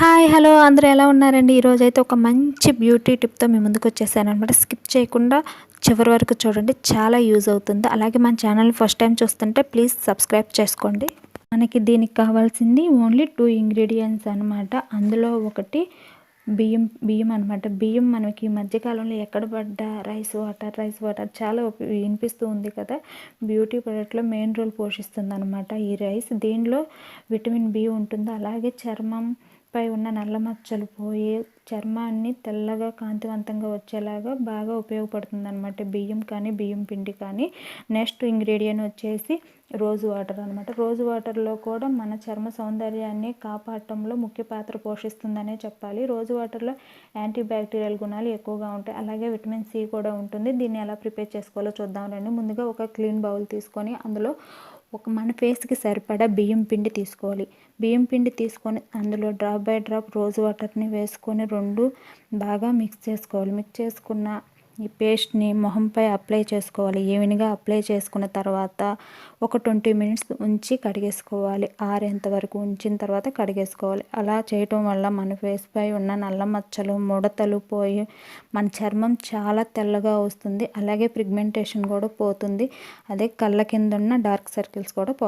Hi hello అందరూ ఎలా ఉన్నారండి? ఈరోజు అయితే ఒక మంచి బ్యూటీ టిప్తో మీ ముందుకు వచ్చేసాను అనమాట స్కిప్ చేయకుండా చివరి వరకు చూడండి చాలా యూజ్ అవుతుంది. అలాగే మన ఛానల్ ఫస్ట్ టైం చూస్తుంటే ప్లీజ్ సబ్స్క్రైబ్ చేసుకోండి. మనకి దీనికి కావాల్సింది ఓన్లీ టూ ఇంగ్రీడియంట్స్ అనమాట అందులో ఒకటి బియ్యం బియ్యం అనమాట బియ్యం మనకి ఈ మధ్యకాలంలో ఎక్కడ పడ్డ రైస్ వాటర్ రైస్ వాటర్ చాలా వినిపిస్తూ ఉంది కదా. బ్యూటీ ప్రొడక్ట్లో మెయిన్ రోల్ పోషిస్తుంది అనమాట ఈ రైస్ దీనిలో విటమిన్ బి ఉంటుంది? అలాగే చర్మం పై ఉన్న నల్ల మచ్చలు పోయి చర్మాన్ని తెల్లగా కాంతివంతంగా వచ్చేలాగా బాగా ఉపయోగపడుతుంది అనమాట బియ్యం కానీ బియ్యం పిండి కానీ. నెక్స్ట్ ఇంగ్రీడియంట్ వచ్చేసి రోజు వాటర్ అనమాట రోజు వాటర్లో కూడా మన చర్మ సౌందర్యాన్ని కాపాడటంలో ముఖ్య పాత్ర పోషిస్తుందనే చెప్పాలి. రోజు వాటర్లో యాంటీ బ్యాక్టీరియల్ గుణాలు ఎక్కువగా ఉంటాయి. అలాగే విటమిన్ సి కూడా ఉంటుంది. దీన్ని ఎలా ప్రిపేర్ చేసుకోవాలో చూద్దాం రండి. ముందుగా ఒక క్లీన్ బౌల్ తీసుకొని అందులో ఒక మన ఫేస్కి సరిపడా బియ్యం పిండి తీసుకోవాలి. బియ్యం పిండి తీసుకొని అందులో డ్రాప్ బై డ్రాప్ రోజ్ వాటర్ని వేసుకొని రెండు బాగా మిక్స్ చేసుకోవాలి. మిక్స్ చేసుకున్న ఈ పేస్ట్ని మొహంపై అప్లై చేసుకోవాలి. ఈవెన్గా అప్లై చేసుకున్న తర్వాత ఒక ట్వంటీ మినిట్స్ ఉంచి కడిగేసుకోవాలి. ఆరేంత వరకు ఉంచిన తర్వాత కడిగేసుకోవాలి. అలా చేయటం వల్ల మన ఫేస్పై ఉన్న నల్ల మచ్చలు ముడతలు పోయి మన చర్మం చాలా తెల్లగా వస్తుంది. అలాగే పిగ్మెంటేషన్ కూడా పోతుంది. అదే కళ్ళ కింద ఉన్న డార్క్ సర్కిల్స్ కూడా పో